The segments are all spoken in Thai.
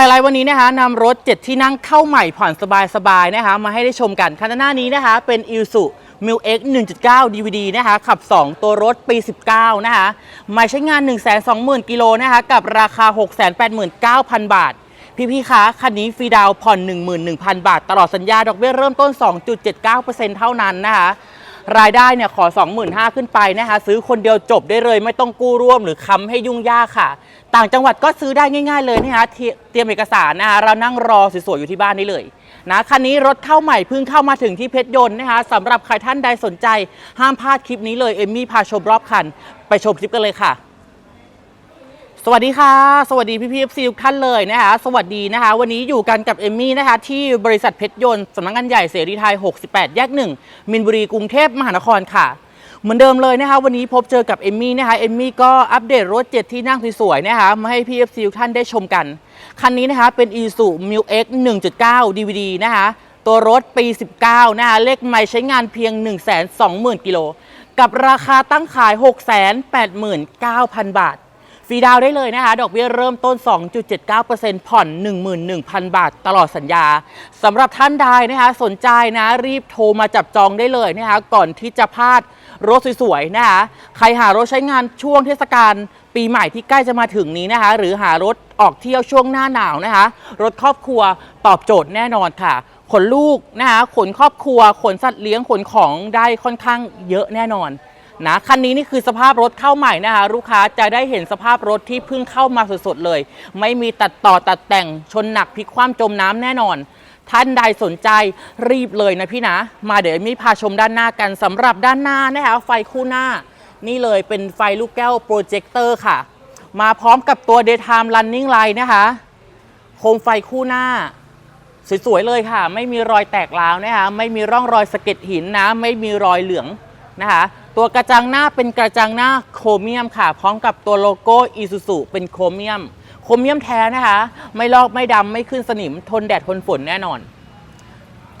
ไฮไลท์วันนี้นะคะนำรถ 7 ที่นั่งเข้าใหม่ผ่อนสบายๆนะคะ มาให้ได้ชมกันคันหน้านี้นะคะ เป็น i l s u m i l X 1.9 DVD นะคะ ขับ 2 ตัวรถปี 19 นะคะม่ใช้งาน 120,000 กิโลนะคะ กับราคา 689,000 บาท พี่ๆคะคันนี้ฟรีดาวน์ผ่อน 11,000 บาท ตลอดสัญญาดอกเบี้ยเริ่มต้น 2.79%เท่านั้นนะคะ รายได้เนี่ยขอ 25,000 ขึ้นไปนะคะซื้อคนเดียวจบได้เลยไม่ต้องกู้ร่วมหรือค้ำให้ยุ่งยากค่ะ ต่างจังหวัดก็ซื้อได้ง่าย ๆ เลยนะคะเตรียเตรียมเอกสารนะคะเรานั่งรอสวยๆอยู่ที่บ้านนี้เลยนะคันนี้รถเข้าใหม่เพิ่งเข้ามาถึงที่เพชรยนต์นะคะสำหรับใครท่านใดสนใจ ห้ามพลาดคลิปนี้เลยเอมมี่พาชมรอบคัน ไปชมคลิปกันเลยค่ะ สวัสดีค่ะ สวัสดีพี่พีเอฟซีทุกท่านเลยนะคะสวัสดีนะคะ วันนี้อยู่กันกับเอมมี่นะคะ ที่บริษัทเพชรยนต์สำนักงานใหญ่เสรีไทย 68 แยกหนึ่งมินบุรีกรุงเทพมหานครค่ะ เหมือนเดิมเลยนะคะ วันนี้พบเจอกับเอมมี่นะคะเอมมี่ก็อัปเดตรถเจ็ดที่นั่งสวยๆนะคะมาให้พี่เอฟซีทุกท่านได้ชมกัน คันนี้นะคะเป็น i s u m i l X 1.9 DVD นะคะตัวรถปี 19 นะคะเลขไม่ใช้งานเพียง 120,000 กิโลกับราคาตั้งขาย 689,000 บาท ฟรีดาวได้เลยนะคะ ดอกเบี้ยเริ่มต้น 2.79%ผ่อน 11,000 บาทตลอดสัญญาสำหรับท่านใดนะคะ สนใจนะรีบโทรมาจับจองได้เลยนะคะ ก่อนที่จะพลาดรถสวยๆนะคะ ใครหารถใช้งานช่วงเทศกาลปีใหม่ที่ใกล้จะมาถึงนี้นะคะ หรือหารถออกเที่ยวช่วงหน้าหนาวนะคะ รถครอบครัวตอบโจทย์แน่นอนค่ะ ขนลูกนะคะ ขนครอบครัว ขนสัตว์เลี้ยง ขนของได้ค่อนข้างเยอะแน่นอน นะคันนี้นี่คือสภาพรถเข้าใหม่นะคะลูกค้าจะได้เห็นสภาพรถที่เพิ่งเข้ามาสดๆเลย ไม่มีตัดต่อตัดแต่งชนหนักพลิกคว่ำจมน้ำแน่นอน ท่านใดสนใจรีบเลยนะพี่นะ มาเดี๋ยวมีพาชมด้านหน้ากันสำหรับด้านหน้านะคะไฟคู่หน้า นี่เลยเป็นไฟลูกแก้วโปรเจคเตอร์ค่ะ มาพร้อมกับตัว daytime running light นะคะโคมไฟคู่หน้าสวยๆเลยค่ะ ไม่มีรอยแตกร้าวนะคะไม่มีร่องรอยสะเก็ดหินนะ ไม่มีรอยเหลือง นะคะ ตัวกระจังหน้าเป็นกระจังหน้าโครเมียมค่ะ พร้อมกับตัวโลโก้อีซูซูเป็นโครเมียม โครเมียมแท้นะคะ ไม่ลอกไม่ดำไม่ขึ้นสนิม ทนแดดทนฝนแน่นอน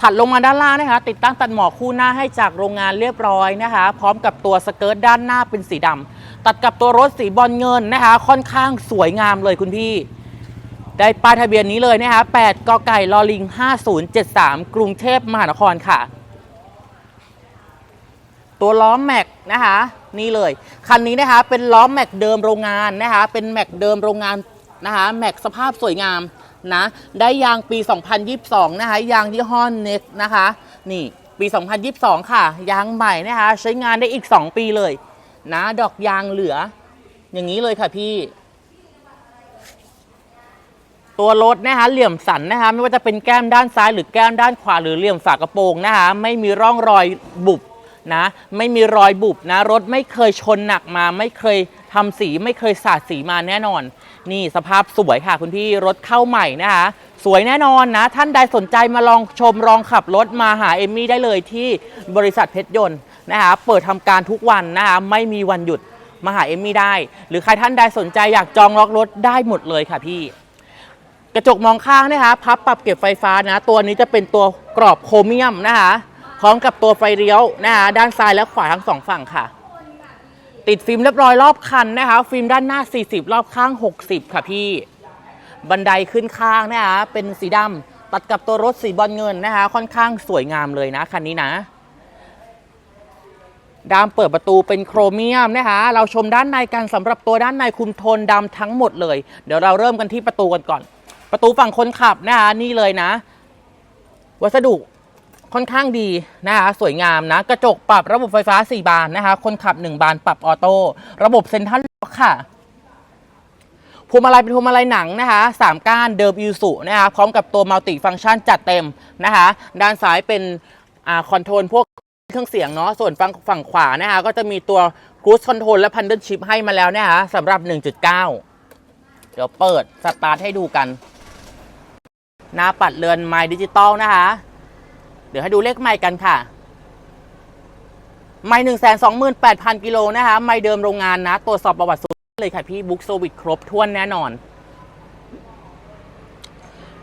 ถัดลงมาด้านล่างนะคะ ติดตั้งตัดหมอกคู่หน้าให้จากโรงงานเรียบร้อยนะคะ พร้อมกับตัวสเกิร์ตด้านหน้าเป็นสีดำตัดกับตัวรถสีบอลเงินนะคะ ค่อนข้างสวยงามเลยคุณพี่ได้ป้ายทะเบียนนี้เลยนะคะ 8 กไก่ลอลิง 5073 กรุงเทพมหานครค่ะ ตัวล้อแม็กนะคะนี่เลย คันนี้นะคะเป็นล้อแม็กเดิมโรงงานนะคะเป็นแม็กเดิมโรงงานนะคะแม็กสภาพสวยงามนะได้ยางปี 2022 นะคะยางยี่ห้อเน็กนะคะนี่ปี 2022 ค่ะ ยางใหม่นะคะใช้งานได้อีก 2 ปีเลยนะดอกยางเหลือ อย่างนี้เลยค่ะพี่ ตัวรถนะคะเหลี่ยมสันนะคะไม่ว่าจะเป็นแก้มด้านซ้ายหรือแก้มด้านขวาหรือเหลี่ยมฝากระโปรงนะคะไม่มีร่องรอยบุบ นะ ไม่มีรอยบุบนะ รถไม่เคยชนหนักมา ไม่เคยทำสีไม่เคยสาดสีมาแน่นอน นี่สภาพสวยค่ะคุณพี่รถเข้าใหม่นะคะสวยแน่นอนนะ ท่านใดสนใจมาลองชมลองขับรถมาหาเอมมี่ได้เลยที่บริษัทเพชรยนต์นะคะเปิดทำการทุกวันนะคะไม่มีวันหยุดมาหาเอมมี่ได้ หรือใครท่านใดสนใจอยากจองล็อกรถได้หมดเลยค่ะพี่ กระจกมองข้างนะคะพับปรับเก็บไฟฟ้านะ ตัวนี้จะเป็นตัวกรอบโครเมียมนะคะ พร้อมกับตัวไฟเลี้ยวนะคะด้านซ้ายและขวาทั้งสองฝั่งค่ะ ติดฟิล์มเรียบร้อยรอบคันนะคะ ฟิล์มด้านหน้า 40 รอบข้าง 60 ค่ะพี่ บันไดขึ้นข้างนะคะเป็นสีดำตัดกับตัวรถสีบอลเงินนะคะ ค่อนข้างสวยงามเลยนะคันนี้นะดามเปิดประตูเป็นโครเมียมนะคะ เราชมด้านในกันสำหรับตัวด้านในคุมโทนดำทั้งหมดเลย เดี๋ยวเราเริ่มกันที่ประตูกันก่อน ประตูฝั่งคนขับนะคะนี่เลยนะ วัสดุ ค่อนข้างดีนะคะสวยงามนะ กระจกปรับระบบไฟฟ้า 4 บานนะคะ คนขับ 1 บานปรับออโต้ระบบเซ็นทรัลล็อกค่ะพวงมาลัยเป็นพวงมาลัยหนังนะคะสามก้านเดิมยูสุนะคะพร้อมกับตัวมัลติฟังก์ชันจัดเต็มนะคะด้านซ้ายเป็นอ่าคอนโทรลพวกเครื่องเสียงเนาะส่วนฝั่งฝั่งขวานะคะก็จะมีตัว Cruise Control และ Paddle Shift ให้มาแล้วนะคะสำหรับ 1.9 เดี๋ยวเปิดสตาร์ทให้ดูกัน หน้าปัดเรือนไม้ดิจิตอลนะคะ เดี๋ยวให้ดูเลขไม้กันค่ะ ไม้หนึ่งแสนสองหมื่นแปดพันกิโลนะคะ ไม้เดิมโรงงานนะ ตรวจสอบประวัติสูเลยค่ะพี่บุ๊กโซวิตครบถ้วนแน่นอน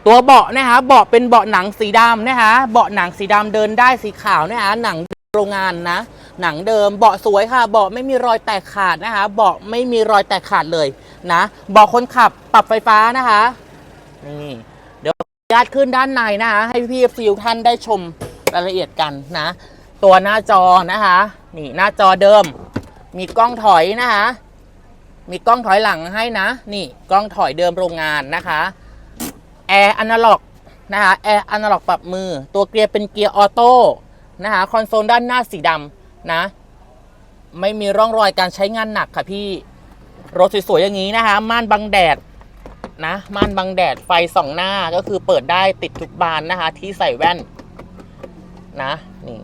ตัวเบาะนะคะ เบาะเป็นเบาะหนังสีดำนะคะ เบาะหนังสีดำเดินได้สีขาวนะคะ หนังโรงงานนะ หนังเดิม เบาะสวยค่ะ เบาะไม่มีรอยแตกขาดนะคะ เบาะไม่มีรอยแตกขาดเลยนะ เบาะคนขับปรับไฟฟ้านะคะ นี่ เดี๋ยวญาตขึ้นด้านในนะคะให้พี่ฟิวท่านได้ชมรายละเอียดกันนะ ตัวหน้าจอนะคะ นี่หน้าจอเดิม มีกล้องถอยนะคะ มีกล้องถอยหลังให้นะ นี่กล้องถอยเดิมโรงงานนะคะแอร์อนาล็อกนะคะแอร์อนาล็อกปรับมือ ตัวเกียร์เป็นเกียร์ออโต้นะคะคอนโซลด้านหน้าสีดำนะ ไม่มีร่องรอยการใช้งานหนักค่ะพี่ รถสวยๆอย่างนี้นะคะ ม่านบังแดด นะ ม่านบังแดดไฟส่องหน้าก็คือเปิดได้ติดทุกบานนะคะ ที่ใส่แว่น นะนี่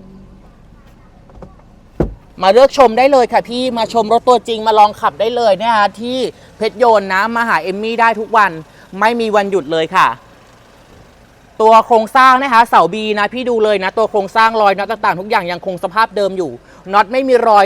มาเลือกชมได้เลยค่ะพี่มาชมรถตัวจริงมาลองขับได้เลยนะคะที่เพชรโยนนะมาหาเอมมี่ได้ทุกวันไม่มีวันหยุดเลยค่ะ ตัวโครงสร้างนะคะเสาบีนะพี่ดูเลยนะ ตัวโครงสร้างรอยน็อตต่างๆ ทุกอย่างยังคงสภาพเดิมอยู่น็อตไม่มีรอย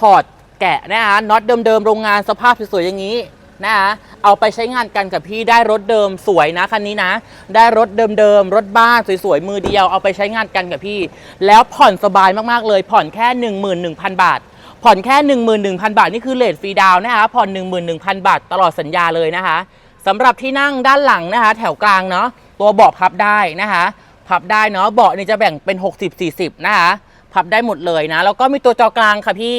ถอดแกะนะคะน็อตเดิมๆโรงงานสภาพสวยๆอย่างนี้ นะคะเอาไปใช้งานกันกับพี่ได้รถเดิมสวยนะคันนี้นะ ได้รถเดิมๆรถบ้านสวยๆมือเดียวเอาไปใช้งานกันกับพี่ แล้วผ่อนสบายมากๆเลย ผ่อนแค่ 11,000 บาท ผ่อนแค่ 11,000 บาท นี่คือเลทฟรีดาวน์นะคะผ่อน 11,000 บาท ตลอดสัญญาเลยนะคะสำหรับที่นั่งด้านหลังนะคะ แถวกลางเนาะตัวเบาะพับได้นะคะ พับได้เนาะเบาะนี่จะแบ่งเป็น 60-40 นะคะ พับได้หมดเลยนะ แล้วก็มีตัวจอกลางค่ะพี่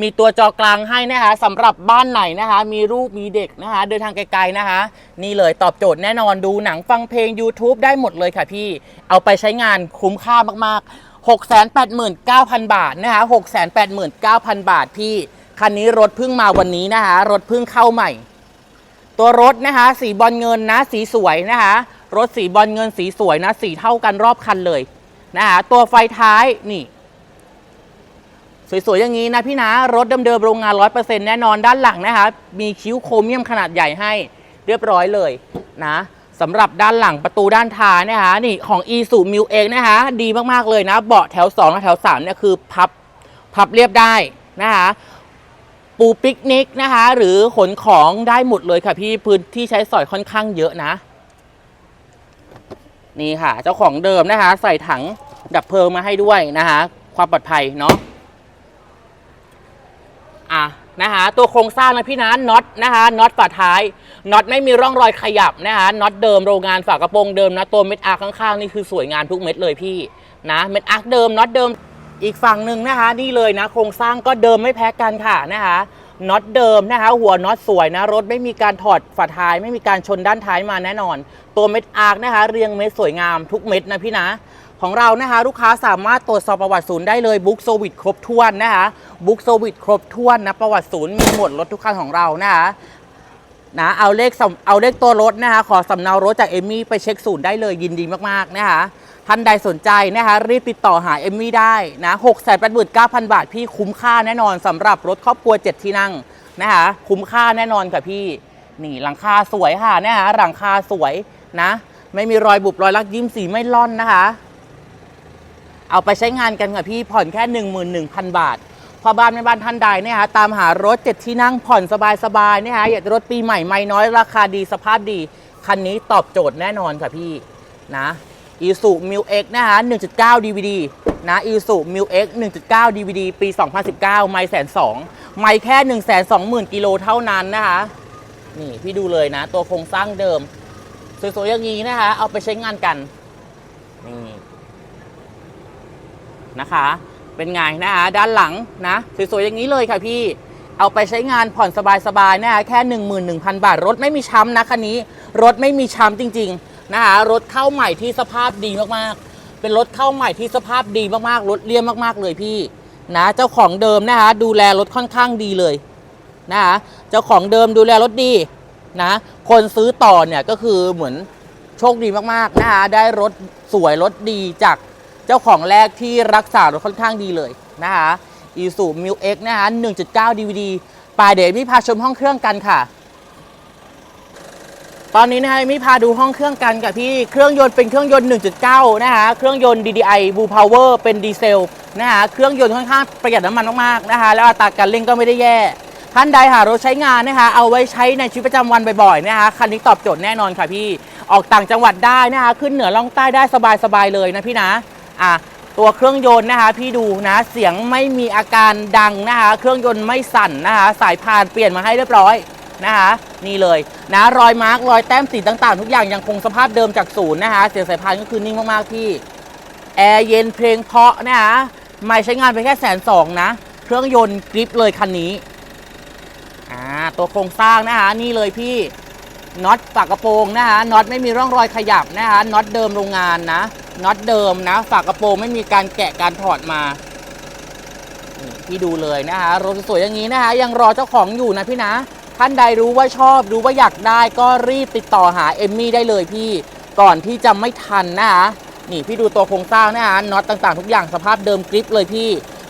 มีตัวจอกลางให้นะคะสำหรับบ้านไหนนะคะ มีลูกมีเด็กนะคะ เดินทางไกลๆนะคะ นี่เลยตอบโจทย์แน่นอนดูหนังฟังเพลง YouTube ได้หมดเลยค่ะพี่ เอาไปใช้งานคุ้มค่ามากๆ 689,000 บาทนะคะ689,000 บาทพี่ คันนี้รถเพิ่งมาวันนี้นะคะรถเพิ่งเข้าใหม่ ตัวรถนะคะ สีบอลเงินนะ สีสวยนะคะ รถสีบอลเงินสีสวยนะ สีเท่ากันรอบคันเลยนะคะตัวไฟท้ายนี่ สวยๆ อย่างนี้นะพี่นะ รถเดิมๆโรงงาน 100%แน่นอนด้านหลังนะคะ มีคิ้วโครเมียมขนาดใหญ่ให้เรียบร้อยเลยนะสำหรับด้านหลังประตูด้านท้ายนะคะนี่ของ e s u m i l x นะคะ ดีมากๆเลยนะ เบาะแถว 2 และแถว3เนี่ยคือพับพับเรียบได้นะคะปูปิกนิกนะคะ หรือขนของได้หมดเลยค่ะพี่พื้นที่ใช้สอยค่อนข้างเยอะนะ นี่ค่ะ เจ้าของเดิมนะคะ ใส่ถังดับเพลิงมาให้ด้วยนะคะ ความปลอดภัยเนาะ อะนะคะตัวโครงสร้างนะพี่นะน็อตนะคะน็อตฝาท้ายน็อตไม่มีร่องรอยขยับนะคะน็อตเดิมโรงงานฝากระโปรงเดิมนะตัวเม็ดอาร์ข้างๆนี่คือสวยงามทุกเม็ดเลยพี่นะเม็ดอาร์เดิมน็อตเดิมอีกฝั่งหนึ่งนะคะ นี่เลยนะ โครงสร้างก็เดิมไม่แพ้กันค่ะนะคะน็อตเดิมนะคะ หัวน็อตสวยนะรถไม่มีการถอดฝาท้าย ไม่มีการชนด้านท้ายมาแน่นอน ตัวเม็ดอาร์นะคะ เรียงเม็ดสวยงามทุกเม็ดนะพี่นะ ของเรานะคะ ลูกค้าสามารถตรวจสอบประวัติศูนย์ได้เลยบุ๊กโซวิตครบถ้วนนะคะบุ๊กโซวิตครบถ้วนนะประวัติศูนย์มีหมดรถทุกคันของเรานะคะนะเอาเลขเอาเลขตัวรถนะคะขอสำเนารถจากเอมี่ไปเช็คศูนย์ได้เลยยินดีมากๆนะคะท่านใดสนใจนะคะรีบติดต่อหาเอมมี่ได้นะหกแสนแปดหมื่นเก้าพันบาทพี่คุ้มค่าแน่นอนสำหรับรถครอบครัวเจ็ดที่นั่งนะคะคุ้มค่าแน่นอนค่ะพี่นี่หลังคาสวยค่ะนะคะหลังคาสวยนะ ไม่มีรอยบุบรอยลักยิ้มสีไม่ล่อนนะคะ เอาไปใช้งานกันค่ะพี่ผ่อนแค่ 11,000 บาทพ่อบ้านแม่บ้านท่านใดเนี่ยฮะตามหารถเจ็ดที่นั่งผ่อนสบายๆเนี่ยฮะอยากรถปีใหม่ไม่น้อยราคาดีสภาพดี คันนี้ตอบโจทย์แน่นอนค่ะพี่นะอีสุมิวเอ็กนะฮะ1.9 DVD นะอีสุมิวเอ็ก1.9 DVD ปี 2019 ไม่แสนสองไม่แค่ 1 2 0 0 0 0กิโลเท่านั้นนะคะนี่พี่ดูเลยนะ ตัวโครงสร้างเดิมสวยๆอย่างนี้นะคะเอาไปใช้งานกัน นะคะ เป็นไงนะคะด้านหลังนะสวยๆอย่างนี้เลยค่ะพี่ เอาไปใช้งานผ่อนสบายๆนะคะแค่ 11,000 บาท รถไม่มีช้ำนะคันนี้ รถไม่มีช้ำจริงๆนะคะรถเข้าใหม่ที่สภาพดีมากๆ เป็นรถเข้าใหม่ที่สภาพดีมากๆ รถเลี่ยมมากๆเลยพี่นะเจ้าของเดิมนะคะดูแลรถค่อนข้างดีเลยนะคะเจ้าของเดิมดูแลรถดีนะคนซื้อต่อเนี่ยก็คือเหมือนโชคดีมากๆนะคะได้รถสวยรถดีจาก เจ้าของแรกที่รักษารถค่อนข้างดีเลยนะคะอีสูมิวเอ็กนะคะ1.9 DVD ปลายเดี๋ยวมีพาชมห้องเครื่องกันค่ะ ตอนนี้นะคะมีพาดูห้องเครื่องกันกับพี่เครื่องยนต์เป็นเครื่องยนต์ 1.9 นะคะเครื่องยนต์ DDI Blue Power เป็นดีเซลนะคะเครื่องยนต์ค่อนข้างประหยัดน้ำมันมากๆนะคะแล้วอัตราการเร่งก็ไม่ได้แย่ท่านใดหารถใช้งานนะคะเอาไว้ใช้ในชีวิตประจำวันบ่อยๆนะคะคันนี้ตอบโจทย์แน่นอนค่ะพี่ออกต่างจังหวัดได้นะคะขึ้นเหนือล่องใต้ได้สบายๆเลยนะพี่นะ อะตัวเครื่องยนต์นะคะ พี่ดูนะเสียงไม่มีอาการดังนะคะ เครื่องยนต์ไม่สั่นนะคะ สายพานเปลี่ยนมาให้เรียบร้อยนะคะนี่เลยนะรอยมาร์กรอยแต้มสีต่างๆ ทุกอย่างยังคงสภาพเดิมจากศูนย์นะคะ เสียงสายพานก็คือนิ่งมากๆพี่แอร์เย็นเพลงเพาะนะคะไม่ใช้งานไปแค่แสนสองนะ เครื่องยนต์กริปเลยคันนี้อ่าตัวโครงสร้างนะคะนี่เลยพี่น็อตฝากกระโปรงนะคะน็อตไม่มีร่องรอยขยับนะคะน็อตเดิมโรงงานนะ น็อตเดิมนะ ฝากระโปรงไม่มีการแกะการถอดมานี่พี่ดูเลยนะคะรถสวยอย่างนี้นะคะ ยังรอเจ้าของอยู่นะพี่นะ ท่านใดรู้ว่าชอบรู้ว่าอยากได้ก็รีบติดต่อหาเอมมี่ได้เลยพี่ก่อนที่จะไม่ทันนะคะนี่พี่ดูตัวโครงสร้างนะคะน็อตต่างๆ ทุกอย่างสภาพเดิมกริปเลยพี่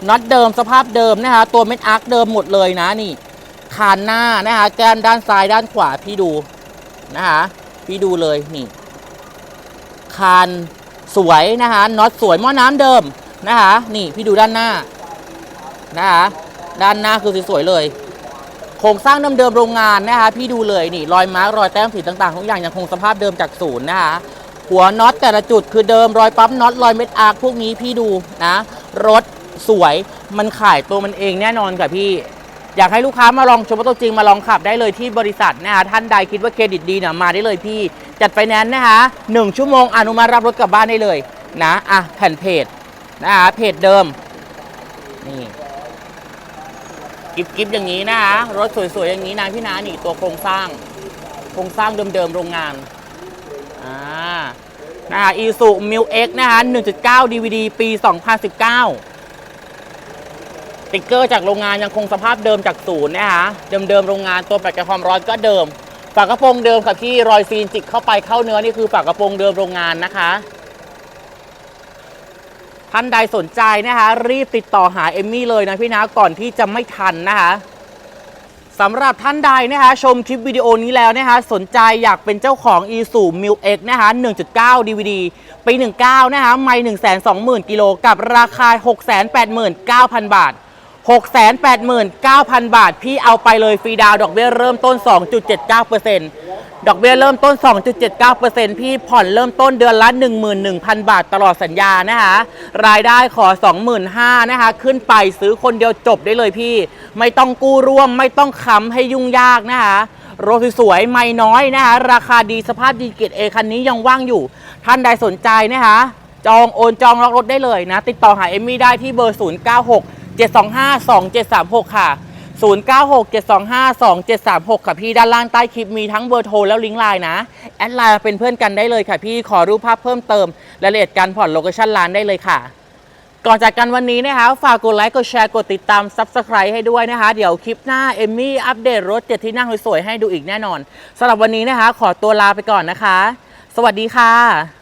น็อตเดิมสภาพเดิมนะคะตัวเม็ดอาร์คเดิมหมดเลยนะนี่คานหน้านะคะแกนด้านซ้ายด้านขวาพี่ดูนะคะพี่ดูเลยนี่คาน สวยนะคะน็อตสวยหม้อน้ำเดิมนะคะ นี่พี่ดูด้านหน้านะคะด้านหน้าคือสวยๆเลย โครงสร้างเดิมๆโรงงานนะคะ พี่ดูเลยนี่รอยมาร์กรอยแต้มสีต่างๆทุกอย่างยังคงสภาพเดิมจากศูนย์นะคะหัวน็อตแต่ละจุดคือเดิมรอยปั๊มน็อตรอยเม็ดอาร์คพวกนี้พี่ดูนะ รถสวยมันขายตัวมันเองแน่นอนค่ะพี่ อยากให้ลูกค้ามาลองชมรถตัวจริงมาลองขับได้เลยที่บริษัทนะคะท่านใดคิดว่าเครดิตดีเนี่ยมาได้เลยพี่ จัดไฟแนนซ์นะคะหนึ่งชั่วโมงอนุมัติรับรถกลับบ้านได้เลยนะอะแผ่นเพจนะคะเพจเดิมนี่กิบกิบอย่างนี้นะคะรถสวยๆอย่างนี้นะพี่นานี่ตัวโครงสร้าง โครงสร้างเดิมๆโรงงานอ่านะคะอีสุมิวเอ็กนะคะ1.9 DVD ปี 2019 ติ๊กเกอร์จากโรงงานยังคงสภาพเดิมจากศูนย์นะคะเดิมๆโรงงานตัวแปะกับความร้อนก็เดิม ฝากระโปรงเดิมค่ะพี่รอยซีนจิกเข้าไปเข้าเนื้อนี่คือฝากระโปรงเดิมโรงงานนะคะท่านใดสนใจนะคะรีบติดต่อหาเอมมี่เลยนะพี่นะก่อนที่จะไม่ทันนะคะสำหรับท่านใดนะคะชมคลิปวิดีโอนี้แล้วนะคะสนใจอยากเป็นเจ้าของ e s u m i l x นะคะ1.9 DVD ปี 19 นะคะไม่120,000 กิโลกับราคา 689,000 บาท 689,000 บาท พี่เอาไปเลยฟรีดาวดอกเบี้ยเริ่มต้น 2.79%ดอกเบี้ยเริ่มต้น 2.79%พี่ผ่อนเริ่มต้นเดือนละ 11,000 บาทตลอดสัญญานะคะรายได้ขอ 25,000นะคะ ขึ้นไปซื้อคนเดียวจบได้เลยพี่ ไม่ต้องกู้ร่วม ไม่ต้องค้ำให้ยุ่งยากนะคะรถสวยๆไม่น้อยนะคะ ราคาดีสภาพดีเกรดเอคันนี้ยังว่างอยู่ ท่านใดสนใจนะคะ จองโอนจองล็อกรถได้เลยนะ ติดต่อหาเอมมี่ได้ที่เบอร์ 096 725 2736 ค่ะ 096 725 2736 ค่ะพี่ด้านล่างใต้คลิปมีทั้งเบอร์โทรแล้วลิงก์ไลน์นะ แอดไลน์เป็นเพื่อนกันได้เลยค่ะพี่ขอรูปภาพเพิ่มเติมรายละเอียดการผ่อนโลเคชั่นร้านได้เลยค่ะ ก่อนจากกันวันนี้นะคะฝากกดไลค์กดแชร์กดติดตาม Subscribe ให้ด้วยนะคะ เดี๋ยวคลิปหน้า เอมมี่อัปเดตรถเจ็ดที่นั่งสวยๆให้ดูอีกแน่นอนสำหรับวันนี้นะคะ ขอตัวลาไปก่อนนะคะ สวัสดีค่ะ